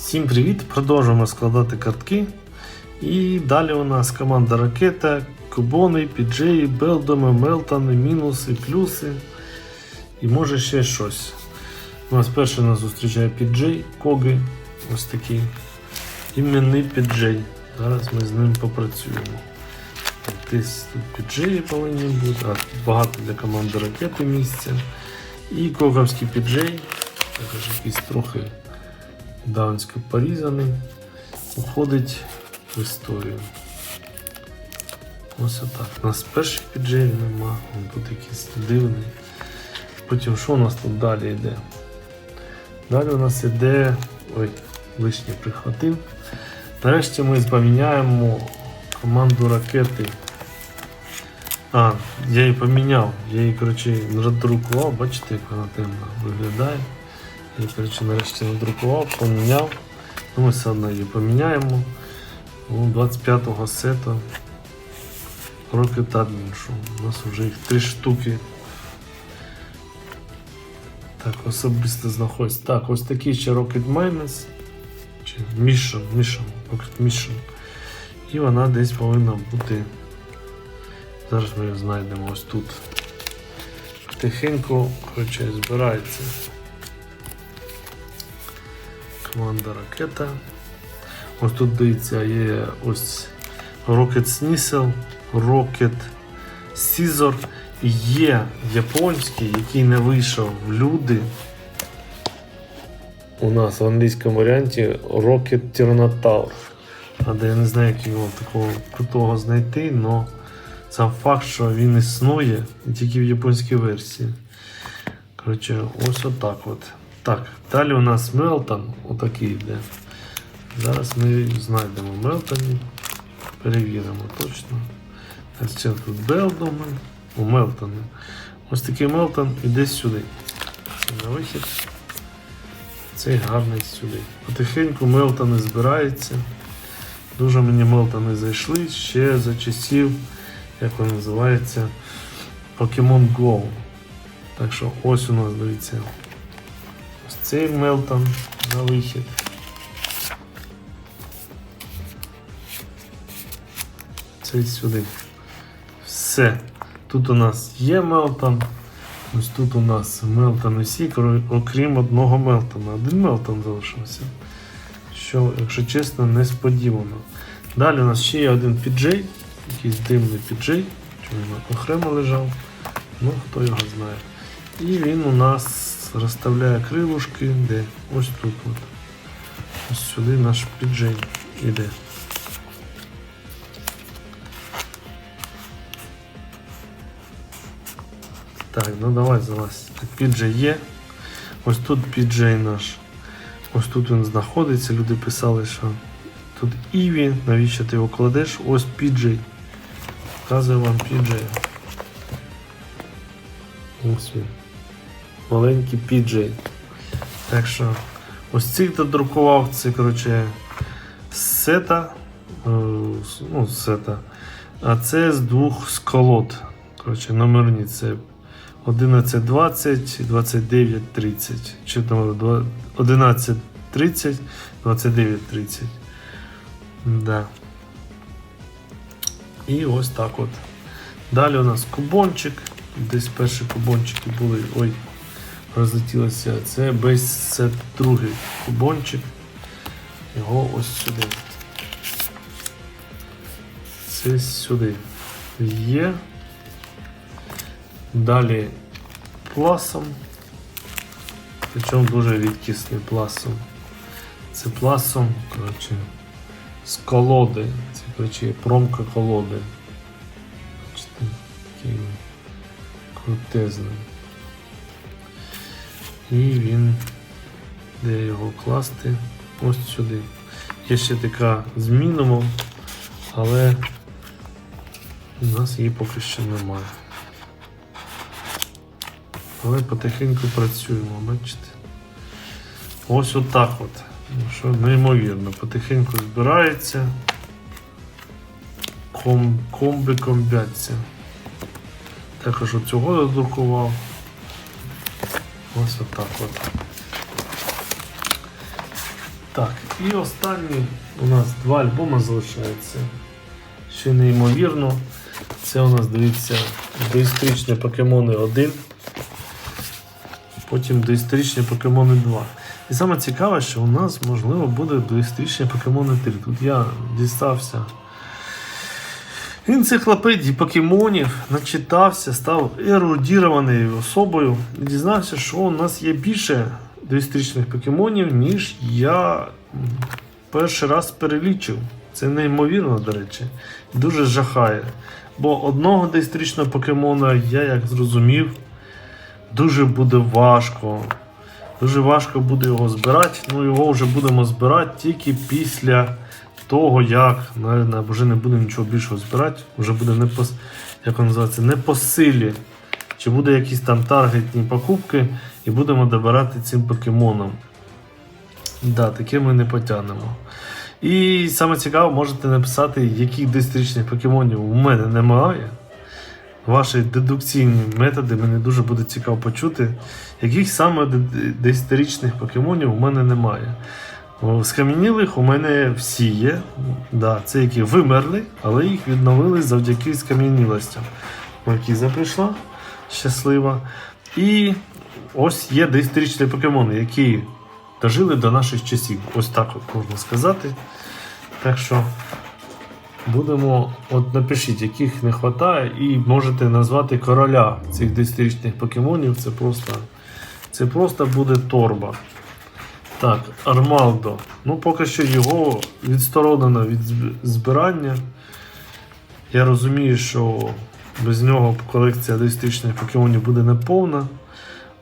Всім привіт! Продовжуємо складати картки. І далі у нас команда ракета, кубони, піджеї, белдоми, мелтани, мінуси, плюси. І може ще щось. У нас перший нас зустрічає піджей, коги. Ось такий. Іменний піджей. Зараз ми з ним попрацюємо. Тут піджеї повинні бути, а багато для команди ракети місця. І коговський піджей. Також якийсь трохи Дансько порізаний, уходить в історію. Ось отак. У нас перших піджеїв нема, тут якийсь дивний. Потім що у нас тут далі йде? Далі у нас йде. Ой, лишнє прихватив. Нарешті ми поміняємо команду ракети. А, я її поміняв. Я її, коротше, надрукував, бачите, як вона темно виглядає. Я, коротше, нарешті надрукував, поміняв. Ну, все одно її поміняємо. У 25-го сета Admin Show. У нас вже їх три штуки. Так, особисто знаходиться. Так, ось такий ще Rocket Minus. Чи Mission, Mission, Rocket Mission. І вона десь повинна бути. Зараз ми її знайдемо ось тут. Тихенько, коротше, збирається. Команда ракета. Ось тут дивіться, є ось Rocket Snisel, Rocket Scissor. Є японський, який не вийшов в люди. У нас в англійському варіанті Rocket Tyrannosaur. А де я не знаю, як його такого крутого знайти, але сам факт, що він існує тільки в японській версії. Коротше, ось отак от. Так, далі у нас Мелтон, отакий йде. Зараз ми знайдемо Мелтоні, перевіримо точно. Ще тут Белдоми, у Мелтони. Ось такий Мелтон іде сюди. Це на вихід. Цей гарний сюди. Потихеньку Мелтони збираються. Дуже мені Мелтони зайшли ще за часів, як він називається, Pokemon Go. Так що ось у нас, дивіться, цей Мелтон на вихід. Цей сюди. Все. Тут у нас є Мелтон. Ось тут у нас Мелтон усі, окрім одного Мелтона. Один Мелтон залишився. Що, якщо чесно, несподівано. Далі у нас ще є один піджей, якийсь дивний піджей, що він окремо лежав. Ну, хто його знає. І він у нас розставляє крилушки, де ось тут. От. Ось сюди наш піджей іде. Так, ну давай залазь. Піджей є. Ось тут піджей наш. Ось тут він знаходиться. Люди писали, що тут Іві, навіщо ти його кладеш? Ось піджей. Показую вам піджей. Ось він. Маленький піджей. Так що ось цих додрукував, це, коротше, сета. е, Ну, сета. А це з двох з колод. Коротше, номерні це 11.20, 29.30. Чи там 11.30, 29.30. Да. І ось так от. Далі у нас кубончик. Десь перші кубончики були. Ой, розлетілося. Це бейс другий кубончик. Його ось сюди. Це сюди. Є. Далі пласом. Причому дуже рідкісний пласом. Це пласом, коротше, з колоди. Це коротше, промка колоди. Бачите, такий крутезний. І він, де його класти? Ось сюди. Є ще така з мінімум, але у нас її поки що немає. Але потихеньку працюємо, бачите? Ось отак от. Ну, Що неймовірно, потихеньку збирається. Комби комбяться. Також оцього додрукував. Ось отак от. Так, і останні у нас два альбоми залишаються. Ще неймовірно. Це у нас, дивіться, доісторичні покемони 1. Потім доісторичні покемони 2. І саме цікаве, що у нас, можливо, буде доісторичні покемони 3. Тут я дістався енциклопедії покемонів, начитався, став ерудірованою особою і дізнався, що у нас є більше доісторичних покемонів, ніж я перший раз перелічив. Це неймовірно, до речі, дуже жахає. Бо одного доісторичного покемона, я як зрозумів, дуже буде важко. Дуже важко буде його збирати. Ну, його вже будемо збирати тільки після того, як навіть вже не будемо нічого більшого збирати, вже буде не по, як називається, не по силі. Чи буде якісь там таргетні покупки, і будемо добирати цим покемоном. Да, таке ми не потягнемо. І саме цікаво, можете написати, яких дистричних покемонів у мене немає. Ваші дедукційні методи мені дуже буде цікаво почути, яких саме доісторичних покемонів у мене немає. Скам'янілих у мене всі є. Да, це які вимерли, але їх відновили завдяки скам'янілостям. Маркіза прийшла щаслива. І ось є доісторичні покемони, які дожили до наших часів. Ось так можна сказати. Так що будемо, от напишіть, яких не вистачає, і можете назвати короля цих доісторичних покемонів. Це просто, це просто буде торба. Так, Армалдо. Ну, поки що його відсторонено від збирання. Я розумію, що без нього колекція доістичних покемонів буде неповна,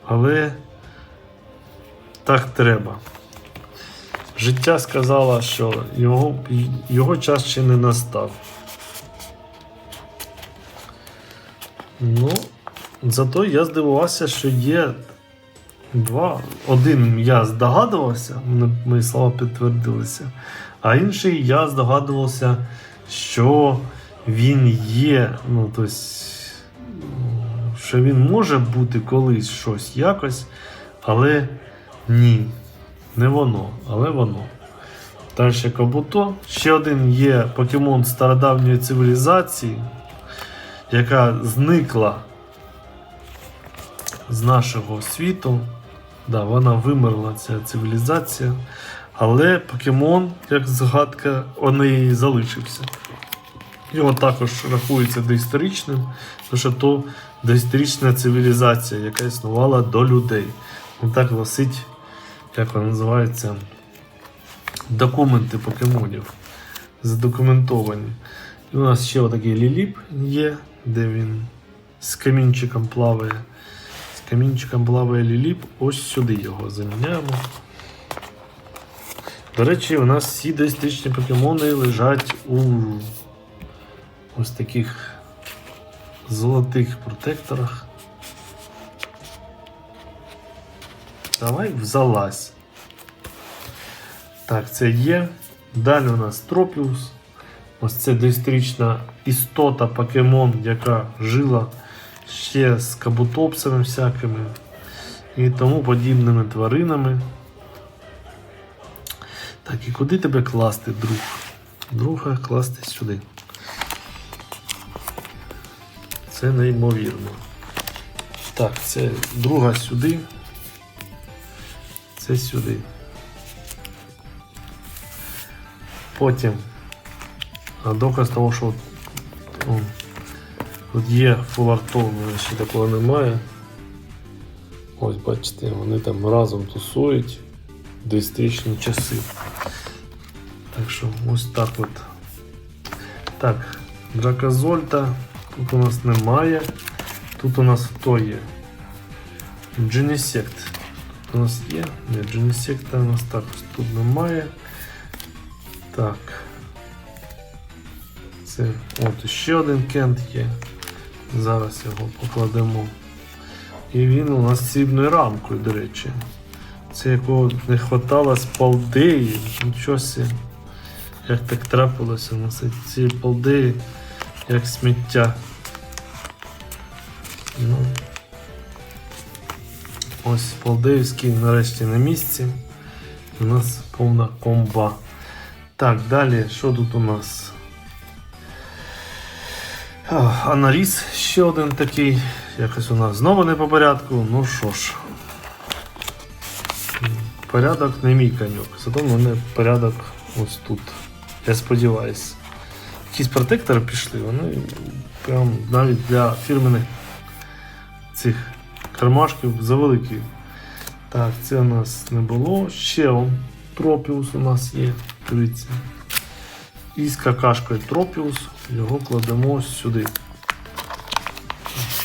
але так треба. Життя сказало, що його, його час ще не настав. Ну, зато я здивувався, що є два. Один я здогадувався, мої слова підтвердилися, а інший я здогадувався, що він є, ну, тобто, що він може бути колись щось якось, але ні, не воно, але воно. Далі Кабуто. Ще один є покемон стародавньої цивілізації, яка зникла з нашого світу. Да, вона вимерла, ця цивілізація. Але покемон, як згадка, неї залишився. Його також рахується доісторичним, тому що то доісторична цивілізація, яка існувала до людей. Він так гласить, як вона називається, документи покемонів. Задокументовані. І у нас ще отакий ліліп є, де він з камінчиком плаває. Камінчиком плаває ліліп. Ось сюди його заміняємо. До речі, у нас всі доістичні покемони лежать у ось таких золотих протекторах. Давай залазь. Так, це є. Далі у нас Тропіус. Ось це доісторична істота покемон, яка жила ще з кабутопсами всякими і тому подібними тваринами. Так, і куди тебе класти, друг? Друга класти сюди. Це неймовірно. Так, це друга сюди. Це сюди. Потім. А доказ того, що тут є фулартон, ще такого немає. Ось бачите, вони там разом тусують доісторичні часи. Так що ось так от. Так, Дракозольта тут у нас немає. Тут у нас хто є? Дженісект. Тут у нас є? Ні, Дженісекта у нас також тут немає. Так. Це от ще один кент є. Зараз його покладемо. І він у нас з срібною рамкою, до речі. Це якого не хватало з Палдеї. Нічого. Як так трапилося, у нас ці Палдеї як сміття. Ну. Ось Палдеївський нарешті на місці. У нас повна комба. Так, далі, що тут у нас? А, ще один такий. Якось у нас знову не по порядку. Ну що ж. Порядок не мій конюк. Зато в мене порядок ось тут. Я сподіваюся. Якісь протектори пішли, вони прям навіть для фірменних цих кармашків завеликі. Так, це у нас не було. Ще он, тропіус у нас є. Дивіться. І з какашкою тропіус його кладемо сюди.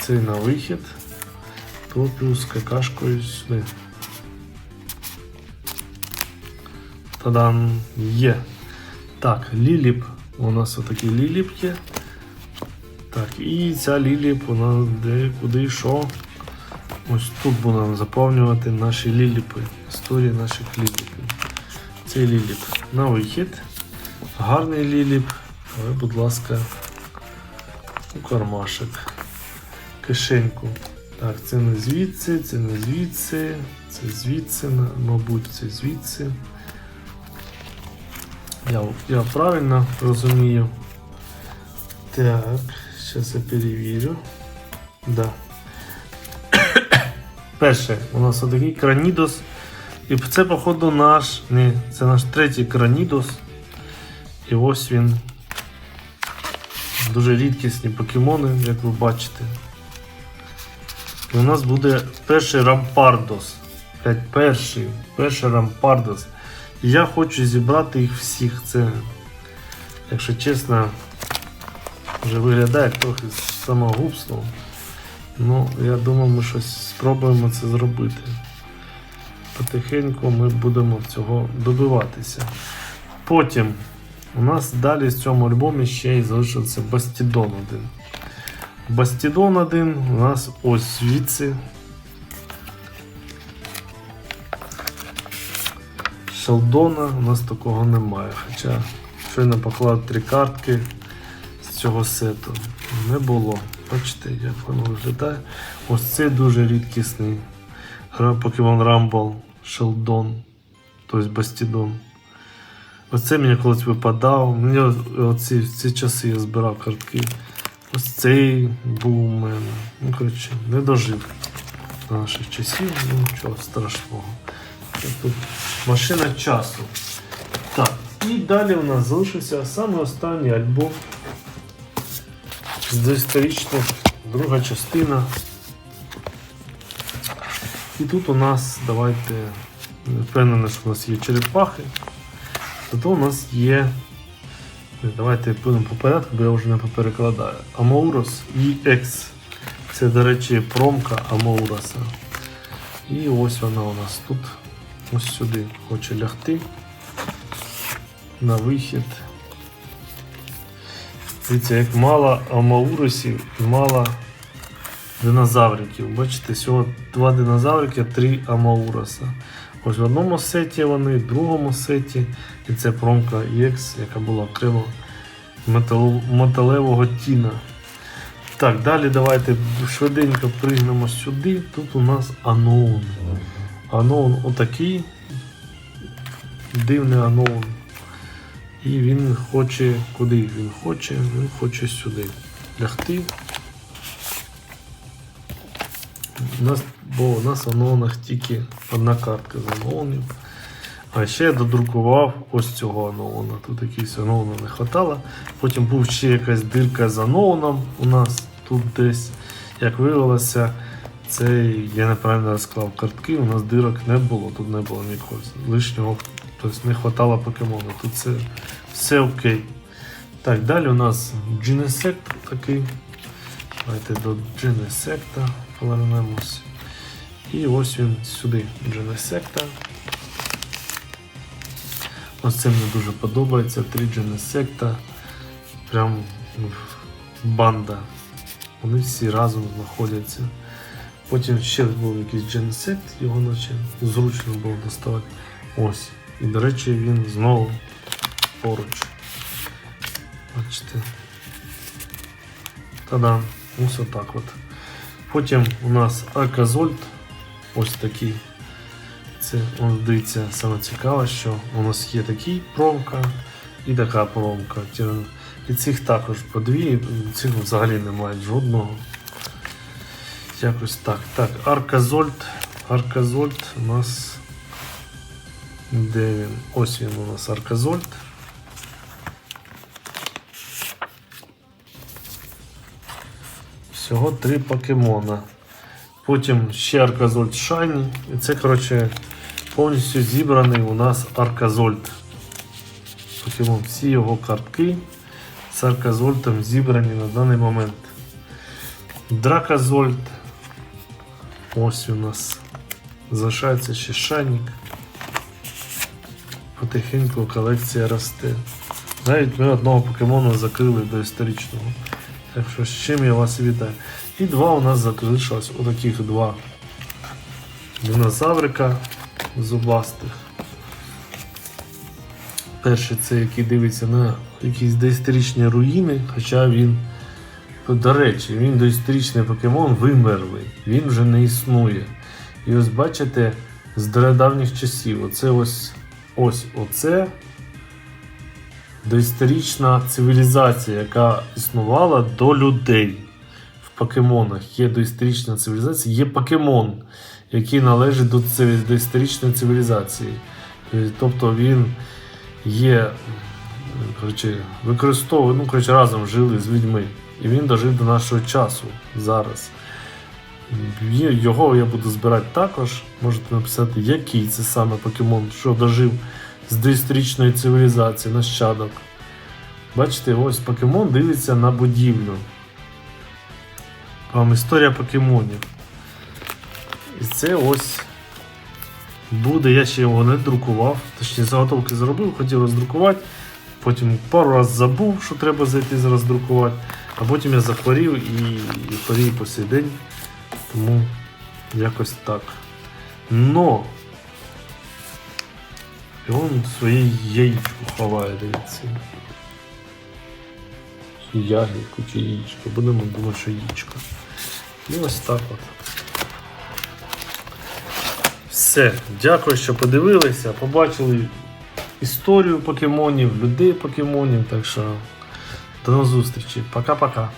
Цей на вихід. Тропіус з какашкою сюди. Тадан є. Так, ліліп. У нас отакий ліліп є. Так, і ця ліліп, вона де, куди, що. Ось тут будемо заповнювати наші ліліпи. Історії наших ліліпів. Цей ліліп на вихід. Гарний ліліп. Але, будь ласка, у кармашек. Кишеньку. Так, це не звідси, це не звідси, це звідси, мабуть, це звідси. Я, я правильно розумію. Так, зараз я перевірю. Да. Перше, у нас отакий кранідос. І це, походу, наш. Ні, це наш третій кранідос. І ось він. Дуже рідкісні покемони, як ви бачите. І у нас буде перший рампардос. Опять перший, перший рампардос. І я хочу зібрати їх всіх. Це, якщо чесно, вже виглядає трохи самогубством. Ну, я думаю, ми щось спробуємо це зробити. Потихеньку ми будемо цього добиватися. Потім у нас далі в цьому альбомі ще й залишився Бастідон один. Бастідон один у нас ось звідси. Шелдона у нас такого немає. Хоча щойно поклав три картки з цього сету. Не було. Бачите, як воно виглядає. Ось це дуже рідкісний гра Pokemon Rumble Sheldon, тобто Бастідон. Оце мені колись випадав. Мені оці, в ці часи я збирав картки. Ось цей був у мене. Ну, коротше, не дожив до наших часів, ну нічого страшного. Тут машина часу. Так, і далі у нас залишився саме останній альбом з доісторичних, друга частина. І тут у нас, давайте, не впевнений, що у нас є черепахи. Зато у нас є. Давайте будемо по порядку, бо я вже не поперекладаю. Амаурос EX. Це, до речі, промка Амауроса. І ось вона у нас тут. Ось сюди хоче лягти. На вихід. Дивіться, як мало амауросів і мало динозавриків. Бачите, всього два динозаврики, три амауроса. В одному сеті вони, в другому сеті. І це промка EX, яка була окремо металевого тіна. Так, далі давайте швиденько пригнемо сюди. Тут у нас Unknown. Unknown отакий. Дивний Unknown. І він хоче куди він хоче? Він хоче сюди лягти. У нас, бо у нас в аноунах тільки одна картка з аноунів. А ще я додрукував ось цього аноуна. Тут якийсь аноуна не хватало. Потім був ще якась дирка з аноуном у нас тут десь. Як виявилося, це я неправильно розклав картки, у нас дирок не було, тут не було нікого лишнього, тобто не хватало покемону. Тут все, все окей. Так, далі у нас Genesect такий. Давайте до Genesect повернемось. І ось він сюди, Genesect. Ось це мені дуже подобається. Три Genesect. Прям ну, банда. Вони всі разом знаходяться. Потім ще був якийсь Genesect, його наче зручно було доставати. Ось. І, до речі, він знову поруч. Бачите. Та-дам. Ось отак от. Потім у нас Аказольт. Ось такий. Це он, дивіться, саме цікаве, що у нас є такий промка і така промка. І цих також по дві, цих взагалі немає жодного. Якось так. Так, Арказольд. Арказольд у нас. Де він? Ось він у нас Арказольд. Всього три покемона. Потім ще Арказольд Шайні. І це, коротше, повністю зібраний у нас Арказольд. Покемон. Всі його картки з Арказольдом зібрані на даний момент. Дракозольд. Ось у нас залишається ще Шайнік. Потихеньку колекція росте. Навіть ми одного покемону закрили до історичного. Так що з чим я вас вітаю. І два у нас залишилось отаких два динозаврика зубастих. Перший це який дивиться на якісь доісторичні руїни, хоча він, до речі, він доісторичний покемон вимерлий, він вже не існує. І ось бачите, з давніх часів, оце ось ось оце доісторична цивілізація, яка існувала до людей. Покемонах є доісторична цивілізація, є покемон, який належить до доісторичної цивілізації. Тобто він є, коротше, використовує, ну, коротше, разом жили з людьми. І він дожив до нашого часу зараз. Його я буду збирати також. Можете написати, який це саме покемон, що дожив з доісторичної цивілізації, нащадок. Бачите, ось покемон дивиться на будівлю. Вам історія покемонів. І це ось буде, я ще його не друкував, точніше заготовки зробив, хотів роздрукувати. Потім пару раз забув, що треба зайти зараз друкувати, а потім я захворів і, і хворію по сей день. Тому якось так. Но і він своє яєчко ховає, дивіться. Чи ягідку, чи яєчко. Будемо думати, що яєчко. І ось так от. Все, дякую, що подивилися. Побачили історію покемонів, людей покемонів. Так що до зустрічі. Пока-пока.